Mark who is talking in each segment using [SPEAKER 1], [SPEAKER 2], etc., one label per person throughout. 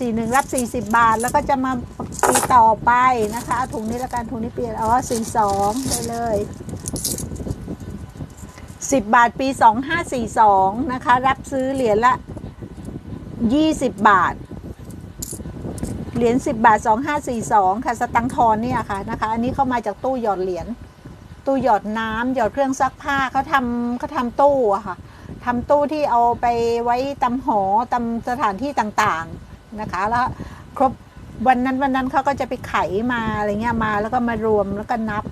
[SPEAKER 1] สี่หนึ่งรับสี่สิบบาท แล้วก็จะมาปีต่อไปนะคะเอาถุงนี้แล้วกันถุงนี้เปลี่ยนอ๋อสี่สองได้เลยสิบบาทปีสองห้าสี่สองนะคะ รับซื้อเหรียญละยี่สิบบาท เหรียญสิบบาทสองห้าสี่สองค่ะสตังทอนเนี่ยค่ะนะคะ อันนี้เข้ามาจากตู้หยอดเหรียญตู้หยอดน้ำหยอดเครื่องซักผ้าเขาทำเขาทำตู้อะค่ะทำตู้ที่เอาไปไว้ตำหอตำสถานที่ต่างๆ นะคะแล้วครบวันนั้นวันนั้นเขาก็จะไปไขมาอะไรเงี้ยมาแล้วก็มารวมแล้วก็นับ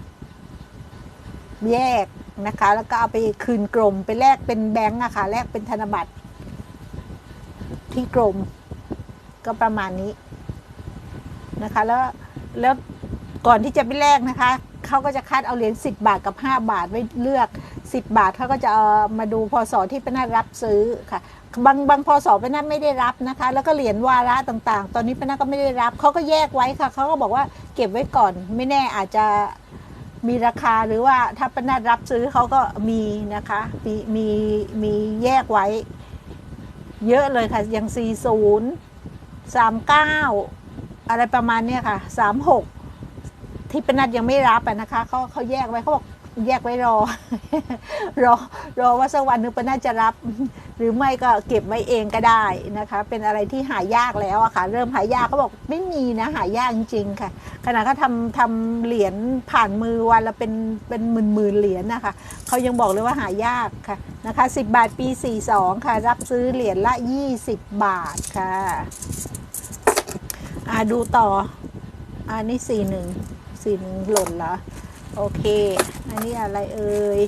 [SPEAKER 1] แยกนะคะ แล้วก็เอาไปคืนกรมไปแลกเป็นแบงก์อะค่ะแลกเป็นธนบัตร ที่กรมก็ประมาณนี้นะคะ แล้วแล้วก่อนที่จะไปแลกนะคะ เขาก็จะคัดเอาเหรียญ10 บาทกับ 5 บาทไว้เลือก 10 บาทเขาก็จะเอามาดูพศที่เป็นนัดรับซื้อค่ะบางบางพศเป็นนัดไม่ได้รับนะคะ แล้วก็เหรียญวาระต่างๆ ตอนนี้เป็นนัดก็ไม่ได้รับเขาก็แยกไว้ค่ะเขาก็บอกว่าเก็บไว้ก่อน ไม่แน่อาจจะมีราคาหรือว่าถ้าเป็นนัดรับซื้อเขาก็มีนะคะมีมีมีแยกไว้ เยอะเลยค่ะอย่าง40 39 อะไรประมาณเนี้ยค่ะ 36 ที่เป็นนัดยังไม่รับนะคะเขาเขาแยกไว้เขาบอกแยกไว้รอ รอรอว่าสักวันหนึงป็นนัดจะรับ หรือไม่ก็เก็บไว้เองก็ได้นะคะ เป็นอะไรที่หายากแล้วอะค่ะ เริ่มหายากเขาบอกไม่มีนะหายากจริงๆค่ะขณะเขาทำทำเหรียญผ่านมือวันละเป็นเป็นหมื่นหมื่นเหรียญนะคะเขายังบอกเลยว่าหายากค่ะนะคะ10 บาทปี 42 ค่ะ รับซื้อเหรียญละ 20 บาทค่ะอ่าดูต่ออันนี้41 สินหล่นเหรอ โอเค อันนี้อะไรเอ่ย